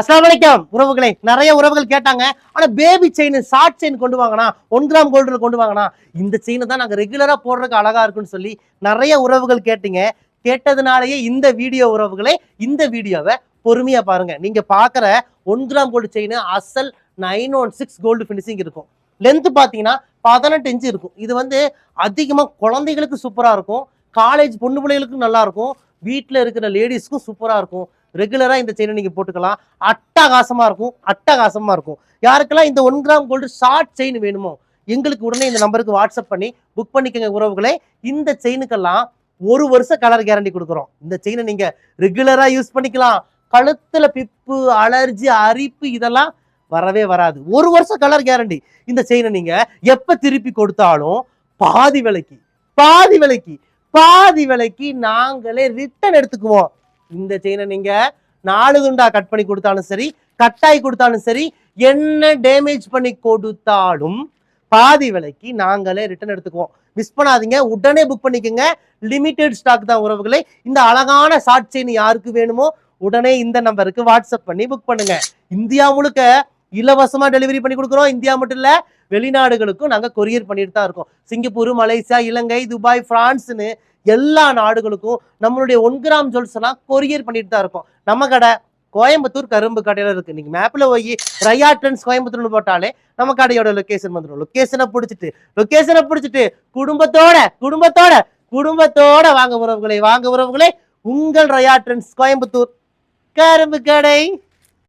அஸ்லாம் வலைக்கம் உறவுகளே நிறைய உறவுகள் கேட்டாங்க. ஆனா பேபி செயின் ஷார்ட் செயின் கொண்டு வாங்கனா ஒன் கிராம் கோல்டுல கொண்டு வாங்கனா இந்த செயினை தான் நாங்கள் ரெகுலராக போடுறதுக்கு அழகா இருக்குன்னு சொல்லி நிறைய உறவுகள் கேட்டீங்க. கேட்டதுனாலேயே இந்த வீடியோ உறவுகளே இந்த வீடியோவை பொறுமையா பாருங்க. நீங்க பாக்குற ஒன் கிராம் கோல்டு செயின் அசல் nine one six gold finishing இருக்கும். லென்த் பார்த்தீங்கன்னா பதினெட்டு இன்ச்சு இருக்கும். இது வந்து அதிகமாக குழந்தைகளுக்கு சூப்பராக இருக்கும். காலேஜ் பொண்ணு பிள்ளைகளுக்கும் நல்லா இருக்கும். வீட்டில் இருக்கிற லேடிஸ்க்கும் சூப்பராக இருக்கும். ரெகுலராக இந்த செயினை நீங்கள் போட்டுக்கலாம். அட்டகாசமாக இருக்கும். அட்டகாசமாக இருக்கும். யாருக்கெல்லாம் இந்த one gram gold short chain வேணுமோ எங்களுக்கு உடனே இந்த நம்பருக்கு வாட்ஸ்அப் பண்ணி புக் பண்ணிக்கங்க உறவுகளே. இந்த செயினுக்கெல்லாம் ஒரு வருஷம் கலர் கேரண்டி கொடுக்குறோம். இந்த செயினை நீங்கள் ரெகுலராக யூஸ் பண்ணிக்கலாம். கழுத்தில் பிப்பு அலர்ஜி அரிப்பு இதெல்லாம் வரவே வராது. ஒரு வருஷம் கலர் கேரண்டி இந்த செயினை நீங்கள் எப்போ திருப்பி கொடுத்தாலும் பாதி விலைக்கு பாதி விலைக்கு பாதி விலைக்கு நாங்களே ரிட்டர்ன் எடுத்துக்குவோம். இந்த செயினை நீங்க நாலு துண்டா கட் பண்ணி கொடுத்தாலும் சரி கட்டாய் கொடுத்தாலும் சரி என்ன டேமேஜ் பண்ணி கொடுத்தாலும் பாதி விலைக்கு நாங்களே ரிட்டர்ன் எடுத்துக்குவோம். மிஸ் பண்ணாதீங்க உடனே புக் பண்ணிக்கோங்க. லிமிடெட் ஸ்டாக் தான் உறவுகளே. இந்த அழகான ஷார்ட் செயின் யாருக்கு வேணுமோ உடனே இந்த நம்பருக்கு வாட்ஸ்அப் பண்ணி புக் பண்ணுங்க. இந்தியா முழுக்க இலவசமா டெலிவரி பண்ணி கொடுக்குறோம். இந்தியா மட்டும் இல்லை வெளிநாடுகளுக்கும் நாங்கள் கொரியர் பண்ணிட்டு தான் இருக்கோம். சிங்கப்பூர் மலேசியா இலங்கை துபாய் பிரான்ஸ்னு எல்லா நாடுகளுக்கும் நம்மளுடைய ஒன் கிராம் ஜுவல்ஸ் எல்லாம் கொரியர் பண்ணிட்டு தான் இருக்கோம். நம்ம கடை கோயம்புத்தூர் கரும்பு கடையில் இருக்குது நீங்கள் மேப்பில் போய் ரயா ட்ரெண்ட்ஸ் கோயம்புத்தூர்னு போட்டாலே நம்ம கடையோட லொக்கேஷன் வந்துடும் லொக்கேஷனை பிடிச்சிட்டு லொக்கேஷனை பிடிச்சிட்டு குடும்பத்தோட குடும்பத்தோட குடும்பத்தோட வாங்க உறவுகளை வாங்க உறவுகளே உங்கள் ரயா ட்ரெண்ட்ஸ் கோயம்புத்தூர் கரும்பு கடை.